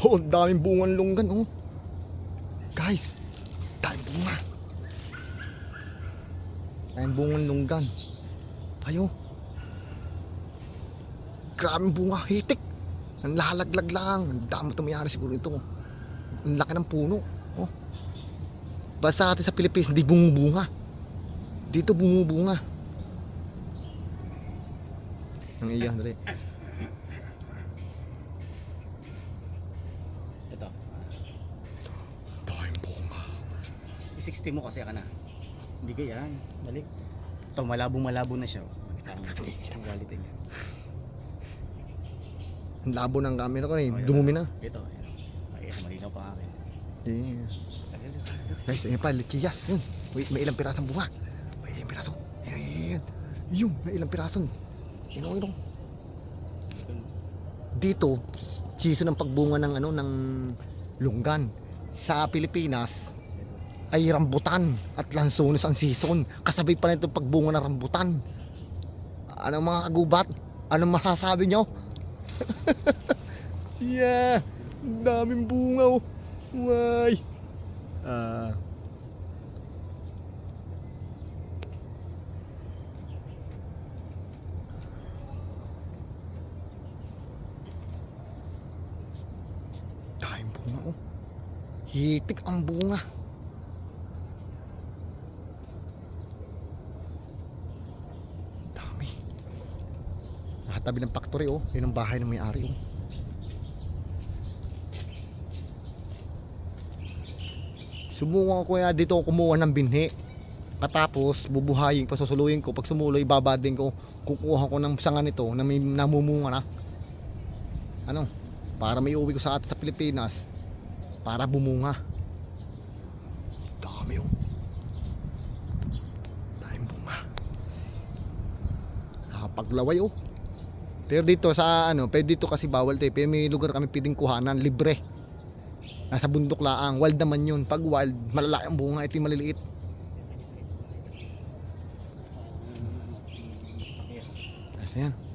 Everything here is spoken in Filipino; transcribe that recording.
Oh, daming bungan lunggan, oh. Guys, daming bunga. Daming bungan lunggan. Ayo. Grabing bunga, hitik. Ang lalaglag lang. Ang dami tumayari siguro ito. Ang laki ng puno. Oh. Basta natin sa Pilipinas, hindi bumubunga. Dito bumubunga. Ang iya, dali. Ito. Daming bunga. I-60 mo kasi ka na. Hindi ka yan. Balik. Ito, malabo malabo na siya. oh. Makita mo. Ang quality niya. Ang labo ng camera ko na eh. Dumumi na. Ito. Ay, malinaw pa akin. Yeah. Guys, ayun pa, lichiyas. Yun. Wait, may ilang pirasong bunga. May ilang piraso. Ayun, ayun. Yung, may ilang piraso. Yun, yun, yun. Dito, season ng pagbunga ng ano ng lunggan. Sa Pilipinas ay rambutan at lansones ang season. Kasabay pa nito pagbunga ng rambutan. Ano mga kagubat? Anong masasabi nyo? Siya, ang daming bunga oh. Why? Ah. Daming bunga oh. Hitik ang bunga. Dami. Nakatabi ng factory oh. Yun ang bahay ng may-ari oh. Sumuha ko kaya dito ako kumuha ng binhi. Katapos bubuhayin, pasusuluyin ko. Pag sumuloy, babadin ko. Kukuha ko ng sanga nito na may namumunga na. Ano? Para may uwi ko sa atin sa Pilipinas. Para bumunga. Dami oh. Daming bunga. Nakapaglaway oh. Pero dito sa ano, pero dito kasi bawal tayo. Pero may lugar kami pwedeng kuhanan, libre. Nasa bundok laang. Wild naman yun. Pag wild, malalaki ang bunga. Ito yung maliliit. Kasi yan.